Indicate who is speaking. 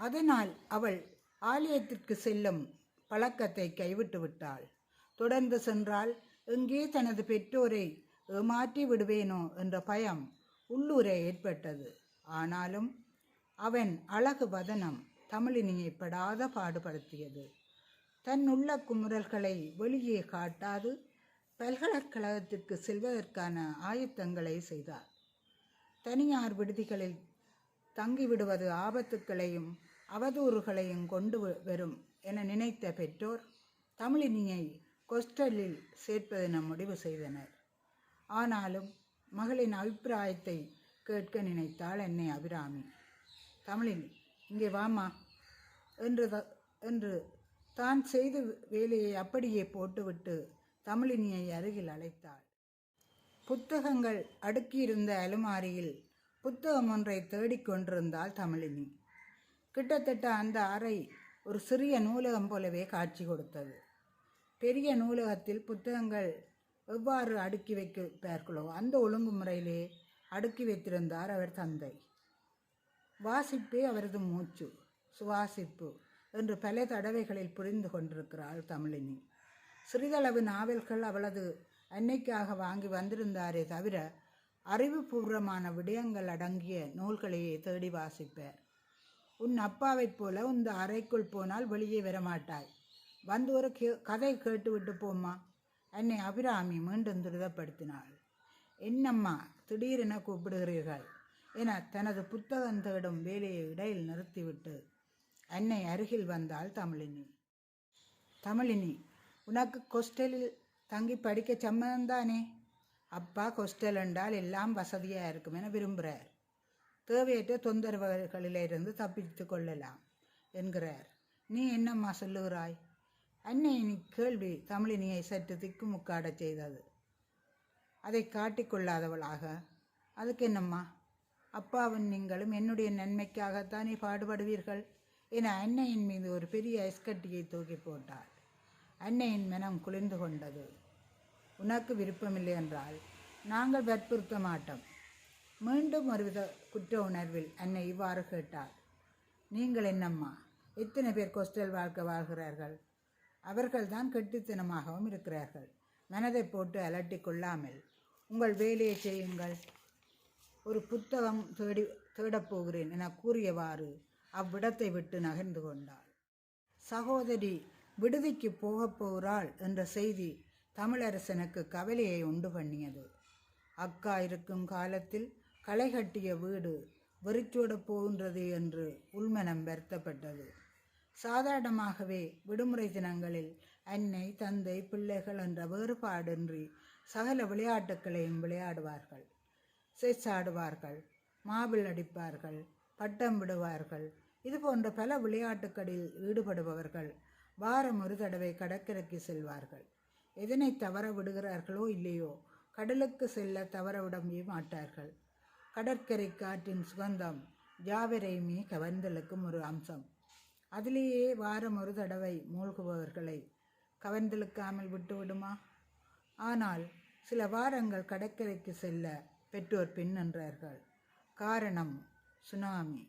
Speaker 1: அதனால் அவள் ஆலயத்திற்கு செல்லும் பழக்கத்தை கைவிட்டு விட்டாள். தொடர்ந்து சென்றால் எங்கே தனது பெற்றோரை ஏமாற்றி விடுவேனோ என்ற பயம் உள்ளூரே ஏற்பட்டது. ஆனாலும் அவன் அழகு வதனம் தமிழினியை படாத பாடுபடுத்தியது. தன் உள்ள குமுறல்களை வெளியே காட்டாது பல்கலைக்கழகத்திற்கு செல்வதற்கான ஆயத்தங்களை செய்தார். தனியார் விடுதிகளில் தங்கிவிடுவது ஆபத்துக்களையும் அவதூறுகளையும் கொண்டு வரும் என நினைத்த பெற்றோர் தமிழினியை கொஸ்டலில் சேர்ப்பதென முடிவு செய்தனர். ஆனாலும் மகளின் அபிப்பிராயத்தை கேட்க நினைத்தாள் என்னை அபிராமி. தமிழின் இங்கே வாமா என்று என்று தான் செய்த வேலையை அப்படியே போட்டுவிட்டு தமிழினியை அருகில் அழைத்தாள். புத்தகங்கள் அடுக்கியிருந்த அலுமாரியில் புத்தகம் ஒன்றை தேடிக்கொண்டிருந்தாள் தமிழினி. கிட்டத்தட்ட அந்த அறை ஒரு சிறிய நூலகம் போலவே காட்சி கொடுத்தது. பெரிய நூலகத்தில் புத்தகங்கள் எவ்வாறு அடுக்கி வைக்கிறார்களோ அந்த ஒழுங்குமுறையிலே அடுக்கி வைத்திருந்தார் அவர் தந்தை. வாசிப்பே அவரது மூச்சு சுவாசிப்பு என்று பல தடவைகளில் புரிந்து கொண்டிருக்கிறாள் தமிழினி. சிறிதளவு நாவல்கள் அவளது அன்னைக்காக வாங்கி வந்திருந்தாரே தவிர அறிவுபூர்வமான விடயங்கள் அடங்கிய நூல்களையே தேடி வாசிப்பார் உன் அப்பாவைப் போல உந்த அறைக்குள் போனால் வெளியே வரமாட்டாய். வந்து ஒரு கே கதை கேட்டுவிட்டு போம்மா. என்னை அபிராமி மீண்டும் துரிதப்படுத்தினாள். என்னம்மா திடீரென கூப்பிடுகிறீர்கள்? என தனது புத்தகம் தேடும் வேலையை இடையில் நிறுத்திவிட்டு அன்னை அருகில் வந்தாள் தமிழினி. தமிழினி உனக்கு கொஸ்டலில் தங்கி படிக்க சம்மதம்தானே? அப்பா கொஸ்டல் என்றால் எல்லாம் வசதியாக இருக்கும் என விரும்புகிறார். தேவையற்ற தொந்தரவுகளிலிருந்து தப்பித்து கொள்ளலாம் என்கிறார். நீ என்னம்மா சொல்லுகிறாய்? அன்னையின் கேள்வி தமிழினியை சற்று திக்குமுக்காடச் செய்தது. அதை காட்டிக்கொள்ளாதவளாக அதுக்கு என்னம்மா? அப்பாவும் நீங்களும் என்னுடைய நன்மைக்காகத்தானே பாடுபடுவீர்கள் என அன்னையின் மீது ஒரு பெரிய ஐஸ்கட்டியை தூக்கி போட்டாள். அன்னையின் மனம் குளிர்ந்து கொண்டது. உனக்கு விருப்பமில்லை என்றால் நாங்கள் வற்புறுத்த மாட்டோம் மீண்டும் ஒருவித குற்ற உணர்வில் என்னை இவ்வாறு கேட்டார். நீங்கள் என்னம்மா? எத்தனை பேர் கொஸ்டல் வாழ்க்கை வாழ்கிறார்கள்? அவர்கள்தான் கெட்டித்தனமாகவும் இருக்கிறார்கள். மனதை போட்டு அலட்டி கொள்ளாமல் உங்கள் வேலையை செய்யுங்கள். ஒரு புத்தகம் தேடி தேடப்போகிறேன் என கூறியவாறு அவ்விடத்தை விட்டு நகர்ந்து கொண்டாள். சகோதரி விடுதிக்கு போகப் போகிறாள் என்ற செய்தி தமிழரசனுக்கு கவலையை உண்டு பண்ணியது. அக்கா இருக்கும் காலத்தில் களை கட்டிய வீடு வெறிச்சோட போகின்றது என்று உள்மனம் வருத்தப்பட்டது. சாதாரணமாகவே விடுமுறை தினங்களில் அன்னை தந்தை பிள்ளைகள் என்ற வேறுபாடின்றி சகல விளையாட்டுக்களையும் விளையாடுவார்கள். செஸ் ஆடுவார்கள் மாபிள் அடிப்பார்கள் பட்டம் விடுவார்கள். இது போன்ற பல விளையாட்டுகளில் ஈடுபடுபவர்கள் வாரம் ஒரு தடவை கடற்கரைக்கு செல்வார்கள். எதனை தவற விடுகிறார்களோ இல்லையோ கடலுக்கு செல்ல தவறவிடவே மாட்டார்கள். கடற்கரை காற்றின் சுகந்தம் ஜாவரையுமே கவர்ந்தெழுக்கும் ஒரு அம்சம். அதிலேயே வாரம் ஒரு தடவை மூழ்குபவர்களை கவர்ந்தெழுக்காமல் விட்டு விடுமா? ஆனால் சில வாரங்கள் கடற்கரைக்கு செல்ல பெற்றோர் பின் நின்றார்கள். காரணம் சுனாமி.